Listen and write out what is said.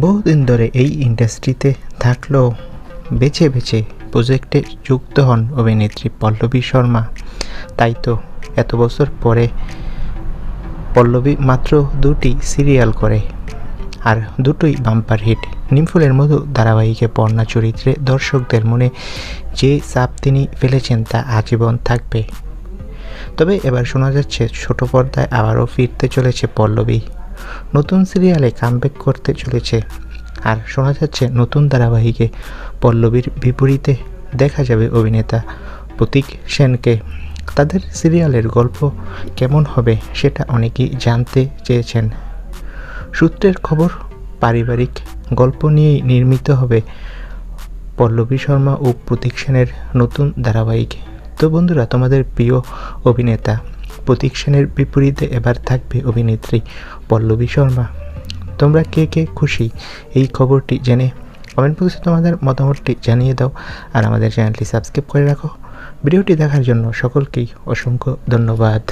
বহুদিন ধরে এই ইন্ডাস্ট্রিতে থাকলেও বেছে বেছে প্রজেক্টে যুক্ত হন অভিনেত্রী পল্লবী শর্মা। তাই তো এত বছর পরে পল্লবী মাত্র দুটি সিরিয়াল করে, আর দুটোই বাম্পার হিট। নিমফুলের মধু ধারাবাহিকে পর্ণা চরিত্রে দর্শকদের মনে যে চাপ তিনি ফেলেছেন তা আজীবন থাকবে। তবে এবার শোনা যাচ্ছে ছোট পর্দায় আবারও ফিরতে চলেছে পল্লবী। নতুন সিরিয়ালে কামব্যাক করতে চলেছে। আর শোনা যাচ্ছে নতুন ধারাবাহিকে পল্লবীর বিপরীতে দেখা যাবে অভিনেতা প্রতীক সেনকে। তাদের সিরিয়ালের গল্প কেমন হবে সেটা অনেকেই জানতে চেয়েছেন। সূত্রের খবর, পারিবারিক গল্প নিয়েই নির্মিত হবে পল্লবী শর্মা ও প্রতীক সেনের নতুন ধারাবাহিক। তো বন্ধুরা, তোমাদের প্রিয় অভিনেতা প্রতীক সেনের বিপরীতে এবার থাকবে অভিনেত্রী পল্লবী শর্মা। তোমরা কে কে খুশি? এই খবরটি জেনে কমেন্ট বক্সে তোমাদের মতামতটি জানিয়ে দাও আর আমাদের চ্যানেলটি সাবস্ক্রাইব করে রাখো। ভিডিওটি দেখার জন্য সকলকেই অসংখ্য ধন্যবাদ।